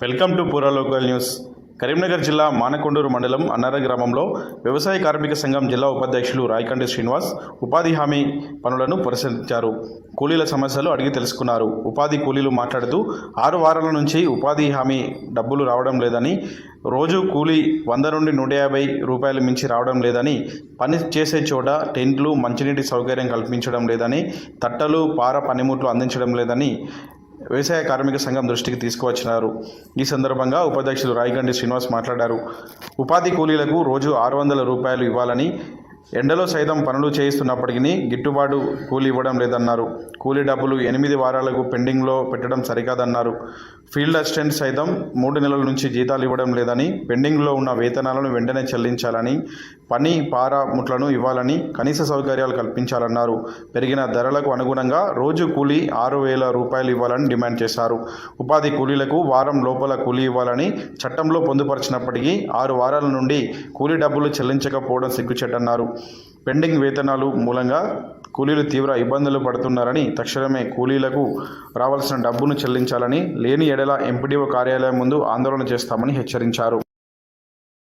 Welcome to పూరా local news. Karimnagar జిల్లా మానకొండూరు మండలం అన్నార గ్రామంలో వ్యవసాయ కార్మిక సంఘం జిల్లా ఉపాధ్యక్షులు రాయకండి శ్రీనివాస్ ఉపాధి హామీ పనులను పరిశీలించారు. కూలీల సమస్యలు అడిగి తెలుసుకున్నారు. ఉపాధి కూలీలు మాట్లాడుతూ ఆరు వారాల నుంచి ఉపాధి హామీ డబ్బులు రావడం లేదని రోజు కూలీ వంద నుండి నూట యాభై రూపాయలు మించి రావడం లేదని పని చేసే చోట టెంట్లు మంచినీటి సౌకర్యం కల్పించడం లేదని తట్టలు పార పనిముట్లు అందించడం లేదని వ్యవసాయ కార్మిక సంఘం దృష్టికి తీసుకువచ్చినారు. ఈ సందర్భంగా ఉపాధ్యక్షులు రాయగండి శ్రీనివాస్ మాట్లాడారు. ఉపాధి కూలీలకు రోజు ఆరు వందల రూపాయలు ఇవ్వాలని ఎండలో సైతం పనులు చేయిస్తున్నప్పటికీ గిట్టుబాటు కూలీ ఇవ్వడం లేదన్నారు. కూలీ డబ్బులు ఎనిమిది వారాలకు పెండింగ్లో పెట్టడం సరికాదన్నారు. ఫీల్డ్ అసిస్టెంట్ సైతం మూడు నెలల నుంచి జీతాలు ఇవ్వడం లేదని పెండింగ్లో ఉన్న వేతనాలను వెంటనే చెల్లించాలని పని పారాముట్లను ఇవ్వాలని కనీస సౌకర్యాలు కల్పించాలన్నారు. పెరిగిన ధరలకు అనుగుణంగా రోజు కూలీ ఆరు వేల రూపాయలు ఇవ్వాలని డిమాండ్ చేశారు. ఉపాధి కూలీలకు వారం లోపల కూలీ ఇవ్వాలని చట్టంలో పొందుపరిచినప్పటికీ ఆరు వారాల నుండి కూలీ డబ్బులు చెల్లించకపోవడం సిగ్గుచెట్టన్నారు పెండింగ్ వేతనాలు మూలంగా కూలీలు తీవ్ర ఇబ్బందులు పడుతున్నారని తక్షణమే కూలీలకు రావాల్సిన డబ్బును చెల్లించాలని లేని ఎడల ఎంపీడీఓ కార్యాలయం ముందు ఆందోళన చేస్తామని హెచ్చరించారు.